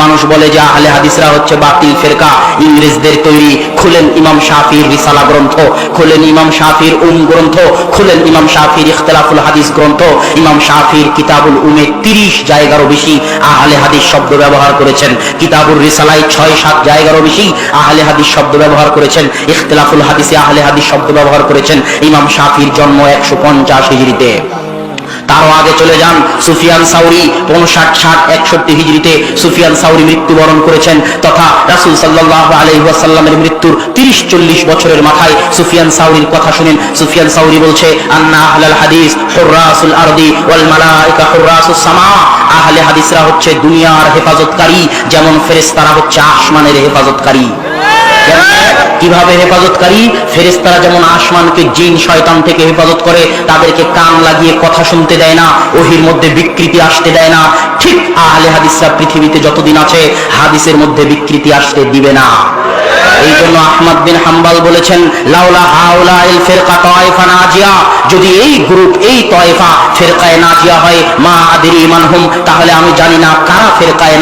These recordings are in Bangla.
মানুষ বলে যে আহলে হাদিসরা হচ্ছে বাতিল ফেরকা। ইংরেজদের তৈরি, খুলেন ইমাম শাফির রিসালা গ্রন্থ, খুলেন ইমাম শাফির উম গ্রন্থ, খুলেন ইমাম শাফির ইখতলাফুল হাদিস গ্রন্থ, ইমাম শাফির কিতাবুল উমে তিরিশ জায়গারও বেশি আহলে হাদিস শব্দ ব্যবহার করেছেন। কিতাবুল রিসালায় ছয়, সাত জায়গারও বেশি আহলে হাদিস শব্দ ব্যবহার করেছেন। ইখতলাফুল হাদিসে আহলে হাদিস শব্দ ব্যবহার করেছেন ইমাম শাফির জন্ম একশো পঞ্চাশ হিজড়িতে। আগে চলে যান। সুফিয়ান সাউরি পঁয়ষাট ষাট একষট্টি হিজড়িতে সুফিয়ান সাউরি মৃত্যুবরণ করেছেন তথা রাসুল সাল্লাহ আলহিহাসাল্লামের মৃত্যুর তিরিশ চল্লিশ বছরের মাথায় সুফিয়ান সাউরির কথা শুনেন। সুফিয়ান সাউরি বলছে, আন্না আহলাল হাদিস হুররাসুল আরদি ওয়াল মালাইকা হুররাসুস সামা। আহলে হাদিসরা হচ্ছে দুনিয়ার হেফাজতকারী, যেমন ফেরেশতারা হচ্ছে আসমানের হেফাজতকারী। কীভাবে হেফাজতকারী ফেরেস্তারা যেমন আসমানকে জিন, শয়তান থেকে হেফাজত করে, তাদেরকে কান লাগিয়ে কথা শুনতে দেয় না, ওহির মধ্যে বিকৃতি আসতে দেয় না, ঠিক আহলে হাদিসরা পৃথিবীতে যতদিন আছে হাদিসের মধ্যে বিকৃতি আসতে দিবে না। এই জন্য আহমদ বিন হাম্বাল বলেছেন, লাউলা হাউলা ইল তায়েফা নাজিয়া। যদি এই গ্রুপ, এই তয়েফা নাজিয়া হয়, মা আদিরি তাহলে আমি জানি না কারা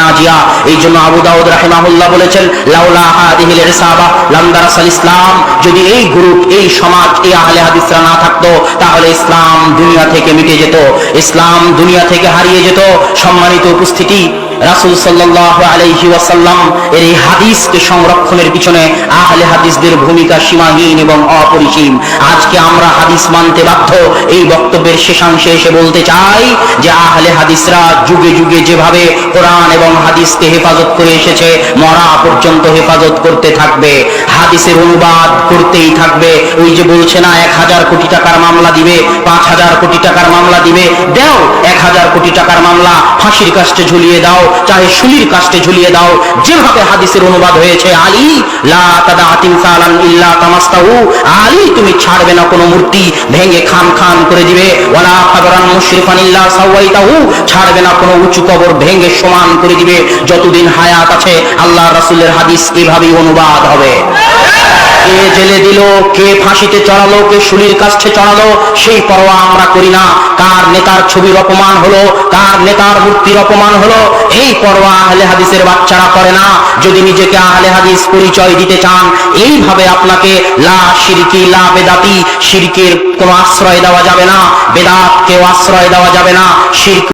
নাজিয়া। এই জন্য আবু দাউদ রাহিমাহুল্লাহ বলেছেন, লাউলা হাদিহিল ইসলাম, যদি এই গ্রুপ, এই সমাজ, এই আহলে হাদিসরা না থাকতো, তাহলে ইসলাম দুনিয়া থেকে মিটে যেত, ইসলাম দুনিয়া থেকে হারিয়ে যেত। সম্মানিত উপস্থিতি রাসূল আলাইহি ওয়াসাল্লাম এর এই হাদিসকে সংরক্ষণের পিছনে আহলে হাদিসদের ভূমিকা সীমাহীন এবং অপরিসীম। আজকে আমরা হাদিস মানতে বাধ্য। এই বক্তব্যের শেষাংশে এসে বলতে চাই যে আহলে হাদিসরা যুগে যুগে যেভাবে কোরআন এবং হাদিসকে হেফাজত করে এসেছে, মরা পর্যন্ত হেফাজত করতে থাকবে। হাদিসের অনুবাদ করতেই থাকবে। ওই যে বলছে না, এক হাজার কোটি টাকার মামলা দিবে, পাঁচ হাজার কোটি টাকার মামলা দিবে, দাও এক হাজার কোটি টাকার মামলা ফাঁসির কাস্টে ঝুলিয়ে দাও চাহে শুলির কাস্টে ঝুলিয়ে দাও। যেভাবে হাদিসের অনুবাদ হয়েছে, আলী, লা তাদা তিমসালান ইল্লা তামাস্তাহু। আলী, তুমি ছাড়বে না কোনো মূর্তি, ভেঙে খান খান করে দিবে। ওয়ালা কাবরান মুশরিফান ইল্লা সাওয়াইতাহু। ছাড়বে না কোনো উঁচু কবর, ভেঙে সমান করে দিবে। যতদিন হায়াত আছে আল্লাহ রাসূলের হাদিস এভাবেই অনুবাদ হবে। কে জেলে দিল, কে ফাঁসিতে চড়ালো, কে শুলির কাছে চড়ালো, সেই পরোয়া আমরা করি না। কার নেতার ছবির অপমান হলো, কার নেতার মূর্তির অপমান হলো, এই পরোয়া আহলে হাদিসের বাচ্চারা করে না। যদি নিজেকে আহলে হাদিস পরিচয় দিতে চান, এইভাবে আপনাকে লা শিরকি, লা বেদাতি, শিরকের কোনো আশ্রয় দেওয়া যাবে না। বেদাতকেও আশ্রয় দেওয়া যাবে না। শিরক